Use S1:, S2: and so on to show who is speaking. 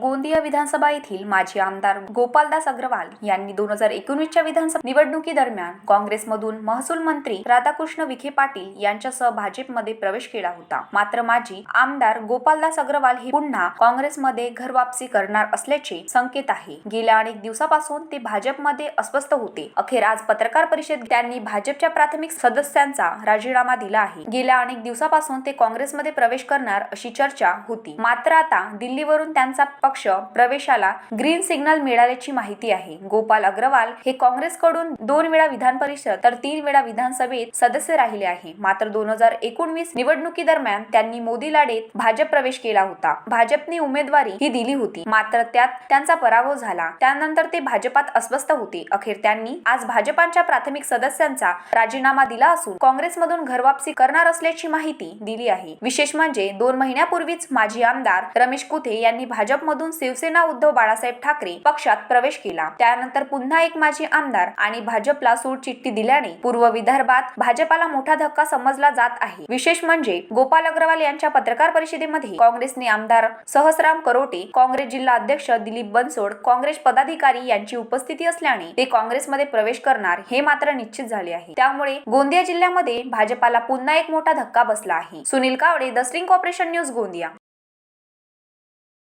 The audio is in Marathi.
S1: गोंदिया विधानसभा येथील माजी आमदार गोपालदास अग्रवाल यांनी दोन हजार एकोणीसच्या विधानसभा निवडणुकीदरम्यान काँग्रेसमधून महसूल मंत्री राधाकृष्ण विखे पाटील यांच्यासह भाजपमध्ये प्रवेश केला होता. मात्र माजी आमदार गोपालदास अग्रवाल हे पुन्हा काँग्रेसमध्ये घरवापसी करणार असल्याचे संकेत आहे. गेल्या अनेक दिवसापासून ते भाजपमध्ये अस्वस्थ होते. अखेर आज पत्रकार परिषद त्यांनी भाजपच्या प्राथमिक सदस्यांचा राजीनामा दिला आहे. गेल्या अनेक दिवसापासून ते काँग्रेसमध्ये प्रवेश करणार अशी चर्चा होती. मात्र आता दिल्लीवरून त्यांचा पक्ष प्रवेशाला ग्रीन सिग्नल मिळाल्याची माहिती आहे. गोपाल अग्रवाल हे काँग्रेसकडून दोन वेळा विधान परिषद तर तीन वेळा विधानसभेत सदस्य राहिले आहे. मात्र दोन हजार एकोणवीस निवडणुकीदरम्यान त्यांनी मोदी लाडेत भाजप प्रवेश केला होता. भाजपने उमेदवारी ही दिली होती. मात्र त्यात त्यांचा पराभव झाला. त्यानंतर ते भाजपात अस्वस्थ होते. अखेर त्यांनी आज भाजपाच्या प्राथमिक सदस्यांचा राजीनामा दिला असून काँग्रेसमधून घरवापसी करणार असल्याची माहिती दिली आहे. विशेष म्हणजे दोन महिन्यापूर्वीच माजी आमदार रमेश कुथे यांनी भाजपमधून शिवसेना उद्धव बाळासाहेब ठाकरे पक्षात प्रवेश केला. त्यानंतर पुन्हा एक माजी आमदार आणि भाजपला सूटचिठ्ठी दिल्याने पूर्व विदर्भात भाजपाला मोठा धक्का समजला जात आहे. विशेष म्हणजे गोपाल अग्रवाल यांच्या पत्रकार परिषदेमध्ये काँग्रेसने आमदार सहसराम करोटे काँग्रेस जिल्हा अध्यक्ष दिलीप बनसोड काँग्रेस पदाधिकारी यांची उपस्थिती असल्याने ते काँग्रेसमध्ये प्रवेश करणार हे मात्र निश्चित झाले आहे. त्यामुळे गोंदिया जिल्ह्यामध्ये भाजपाला पुन्हा एक मोठा धक्का बसला आहे. Sunil Kawade the string operation news Gondia.